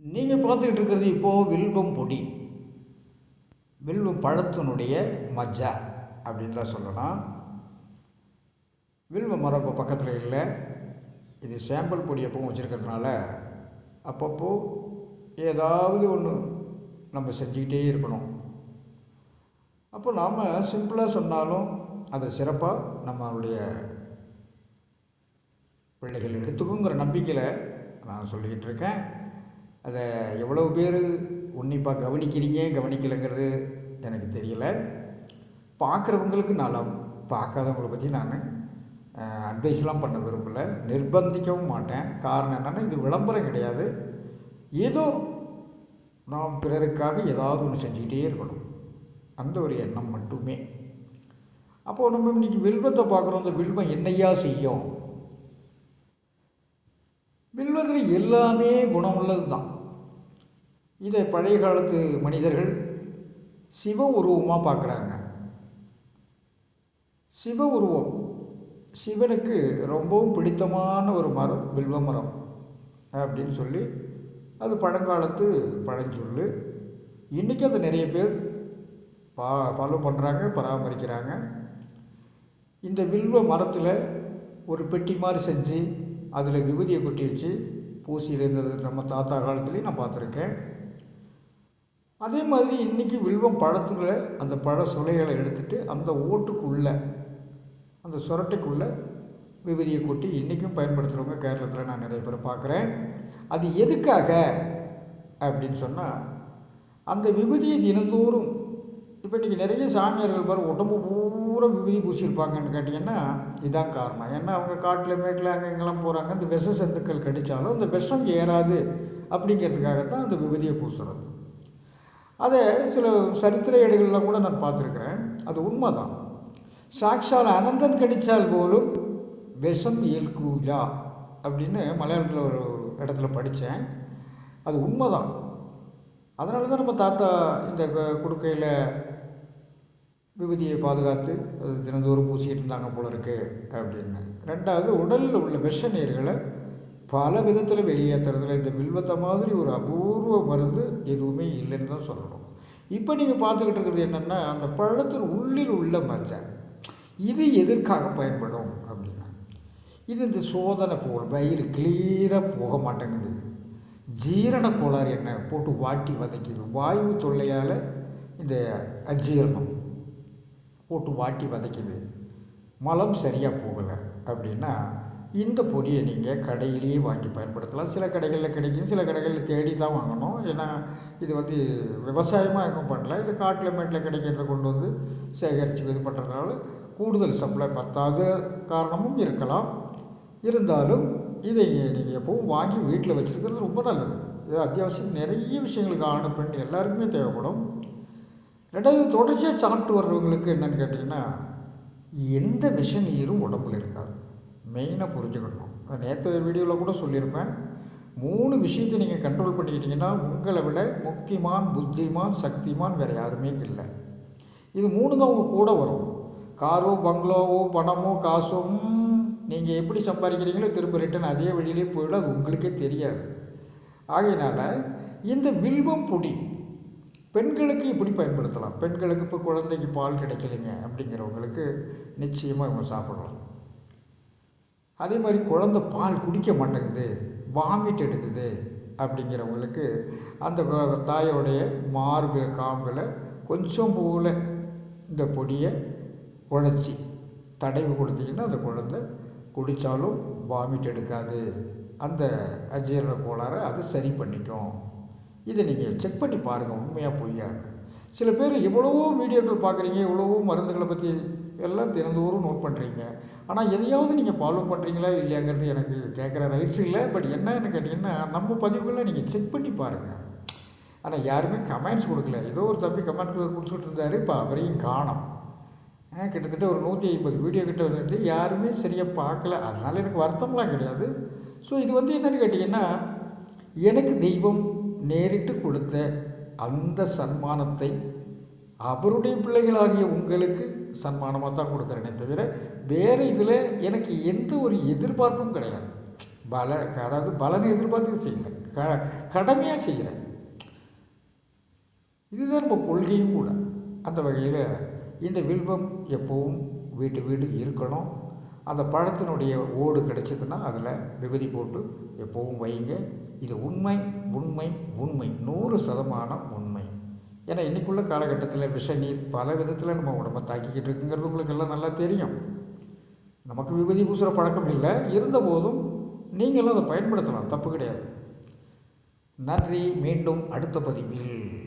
நீங்கள் பார்த்துக்கிட்டு இருக்கிறது இப்போது வில்வம் பொடி. வில்வம் பழத்தினுடைய மஜ்ஜா அப்படின்லாம் சொல்லலாம். வில்வ மரம் இப்போ பக்கத்தில் இல்லை. இது சாம்பிள் பொடி எப்பவும் வச்சுருக்கிறதுனால அப்பப்போ ஏதாவது ஒன்று நம்ம செஞ்சுக்கிட்டே இருக்கணும். அப்போ நாம் சிம்பிளாக சொன்னாலும் அதை சிறப்பாக நம்மளுடைய பிள்ளைகள் எடுத்துக்குங்கிற நம்பிக்கையில் நான் சொல்லிக்கிட்டு இருக்கேன். அதை எவ்வளோ பேர் உன்னிப்பாக கவனிக்கிறீங்க கவனிக்கலைங்கிறது எனக்கு தெரியல. பார்க்குறவங்களுக்கு நல்லா பார்க்காதவங்களை பற்றி நான் அட்வைஸ்லாம் பண்ண விரும்பலை. நிர்பந்திக்கவும் மாட்டேன். காரணம் என்னென்னா இது விளம்பரம் கிடையாது. ஏதோ நாம் பிறருக்காக ஏதாவது ஒன்று செஞ்சுக்கிட்டே இருக்கணும். அந்த ஒரு எண்ணம் மட்டுமே. அப்போது நம்ம இன்றைக்கி வில்வத்தை பார்க்குறோம். அந்த வில்வம் என்னையா செய்யும்? வில்வத்தில் எல்லாமே குணமுள்ளது தான் இதை பழைய காலத்து மனிதர்கள் சிவ உருவமாக பார்க்குறாங்க. சிவ உருவம் சிவனுக்கு ரொம்பவும் பிடித்தமான ஒரு மரம் வில்வ மரம் அப்படின்னு சொல்லி அது பழங்காலத்து பழஞ்சொல் இன்றைக்கி அது நிறைய பேர் பா ஃபாலோ பண்ணுறாங்க பராமரிக்கிறாங்க. இந்த வில்வ மரத்தில் ஒரு பெட்டி மாதிரி செஞ்சு அதில் விபூதியை கொட்டி வச்சு பூசி இருந்தது நம்ம தாத்தா காலத்துலேயும் நான் பார்த்துருக்கேன். அதே மாதிரி இன்றைக்கி வில்வம் பழத்தில் அந்த பழ சுளைகளை எடுத்துட்டு அந்த ஓட்டுக்குள்ளே அந்த சுரட்டைக்குள்ளே விபூதியை கொட்டி இன்றைக்கும் பயன்படுத்துகிறவங்க கேரளத்தில் நான் நிறைய பேர் பார்க்குறேன். அது எதுக்காக அப்படின்னு சொன்னால் அந்த விபூதியை தினந்தோறும் இப்போ இன்றைக்கி நிறைய சாமியார்கள் பாரு உடம்பு பூரா விபதி பூசியிருப்பாங்கன்னு கேட்டிங்கன்னா இதான் காரணம். ஏன்னா அவங்க காட்டில் மேட்டில் அங்கே இங்கெல்லாம் போகிறாங்க அந்த விஷ சந்துக்கள் கடித்தாலும் அந்த விஷம் ஏறாது அப்படிங்கிறதுக்காகத்தான் அந்த விபூதியை பூசுறது. அதை சில சரித்திர ஏடுகள்லாம் கூட நான் பார்த்துருக்குறேன். அது உண்மைதான். சாக்ஷால் அனந்தன் கடித்தால் போலும் விஷம் இயல்கூயா அப்படின்னு மலையாளத்தில் ஒரு இடத்துல படித்தேன். அது உண்மைதான். அதனால தான் நம்ம தாத்தா இந்த குடுக்கையில் விபூதியை பாதுகாத்து அது தினந்தோறும் பூசிக்கிட்டு இருந்தாங்க போல இருக்குது அப்படின்னு. ரெண்டாவது உடலில் உள்ள விஷ நீர்களை பல விதத்தில் வெளியேற்றுறதுல இந்த வில்வத்தை மாதிரி ஒரு அபூர்வ மருந்து எதுவுமே இல்லைன்னு தான் சொல்லணும். இப்போ நீங்கள் பார்த்துக்கிட்டு இருக்கிறது என்னென்னா அந்த பழத்தின் உள்ளில் உள்ள மச்சை இது எதற்காக பயன்படும் அப்படின்னா இது இந்த சோதனை போல் வயிறு கிளீராக போக மாட்டேங்குது. ஜீரண கோளாறு என்ன? போட்டு வாட்டி வதக்கிது வாயு தொல்லையால் இந்த அஜீரணம் போட்டு வாட்டி வதக்கிது மலம் சரியாக போகலை அப்படின்னா இந்த பொடியை நீங்கள் கடையிலேயே வாங்கி பயன்படுத்தலாம். சில கடைகளில் கிடைக்கும் சில கடைகளில் தேடி தான் வாங்கணும். ஏன்னா இது வந்து விவசாயமாக எதுவும் பண்ணல. இது காட்டில் மேட்டில் கிடைக்கிறத கொண்டு வந்து சேகரித்து இது பண்ணுறதுனால கூடுதல் சப்ளை பத்தாத காரணமும் இருக்கலாம். இருந்தாலும் இதை நீங்கள் எப்பவும் வாங்கி வீட்டில் வச்சுருக்கிறது ரொம்ப நல்லது. இது அத்தியாவசியம். நிறைய விஷயங்களுக்கு ஆணு பெண் எல்லாருக்குமே தேவைப்படும். ரெண்டாவது தொடர்ச்சியாக சாப்பிட்டு வர்றவங்களுக்கு என்னென்னு கேட்டிங்கன்னா எந்த விஷ நீரும் உடம்புல இருக்காது. மெயினாக புரிஞ்சுக்கணும். நேற்று வீடியோவில் கூட சொல்லியிருப்பேன். மூணு விஷயத்தை நீங்கள் கண்ட்ரோல் பண்ணிக்கிட்டீங்கன்னா உங்களை விட முக்திமான் புத்திமான் சக்திமான் வேறு யாருமே இல்லை. இது மூணு தான் உங்கள் கூட வரும். காரோ பங்களோவோ பணமோ காசும் நீங்கள் எப்படி சம்பாதிக்கிறீங்களோ திரும்ப ரிட்டன் அதே வழியிலே போயிடும். அது உங்களுக்கே தெரியாது. ஆகையினால இந்த வில்வம் பொடி பெண்களுக்கு இப்படி பயன்படுத்தலாம். பெண்களுக்கு இப்போ குழந்தைக்கு பால் கிடைக்கலைங்க அப்படிங்கிறவங்களுக்கு நிச்சயமாக இவங்க சாப்பிடலாம். அதே மாதிரி குழந்த பால் குடிக்க மாட்டேங்குது வாமிட் எடுக்குது அப்படிங்கிறவங்களுக்கு அந்த தாயோடைய மார்பு காம்பில் கொஞ்சம் போல் இந்த பொடியை உழைச்சி தடவி கொடுத்தீங்கன்னா அந்த குழந்தை குடித்தாலும் வாமிட் எடுக்காது. அந்த அஜீரண கோளாறை அது சரி பண்ணிக்கும். இதை நீங்கள் செக் பண்ணி பாருங்கள் உண்மையாக பொய்யா? சில பேர் எவ்வளவோ வீடியோக்கள் பார்க்குறீங்க எவ்வளவோ மருந்துகளை பற்றி எல்லாம் தினந்தோறும் நோட் பண்ணுறீங்க ஆனால் எதையாவது நீங்கள் ஃபாலோ பண்ணுறீங்களா இல்லையாங்கிறது எனக்கு கேட்குற ரைட்ஸ் இல்லை. பட் என்னன்னு கேட்டிங்கன்னா நம்ம பதிவுகளை நீங்கள் செக் பண்ணி பாருங்கள் ஆனால் யாருமே கமெண்ட்ஸ் கொடுக்கல. ஏதோ ஒரு தம்பி கமெண்ட் கொடுத்துட்டு இருந்தார். இப்போ அவரையும் காணும். கிட்டத்தட்ட ஒரு நூற்றி ஐம்பது வீடியோ கிட்ட வந்துட்டு யாருமே சரியாக பார்க்கல. அதனால் எனக்கு வருத்தம்லாம் கிடையாது. ஸோ இது வந்து என்னென்னு கேட்டிங்கன்னா எனக்கு தெய்வம் நேரிட்டு கொடுத்த அந்த சன்மானத்தை அவருடைய பிள்ளைகளாகிய உங்களுக்கு சன்மானமாக தான் கொடுக்குறேனே தவிர வேறு இதில் எனக்கு எந்த ஒரு எதிர்பார்ப்பும் கிடையாது. பல அதாவது பலனை எதிர்பார்த்து செய்யலை க கடமையாக செய்கிறேன் இதுதான் நம்ம கொள்கையும் கூட. அந்த வகையில் இந்த வில்வம் எப்போவும் வீட்டு வீடு இருக்கணும். அந்த பழத்தினுடைய ஓடு கிடைச்சதுன்னா அதில் விபதி போட்டு எப்போவும் வைங்க இது உண்மை உண்மை உண்மை. நூறு சதமானம் உண்மை. ஏன்னா இன்றைக்குள்ள காலகட்டத்தில் விஷ நீர் பல விதத்தில் நம்ம உடம்பை தாக்கிக்கிட்டு இருக்குங்கிறது உங்களுக்கு எல்லாம் நல்லா தெரியும். நமக்கு விபதி பூசுகிற பழக்கம் இல்லை. இருந்தபோதும் நீங்களும் அதை பயன்படுத்தலாம். தப்பு கிடையாது. நன்றி. மீண்டும் அடுத்த பதிவில்.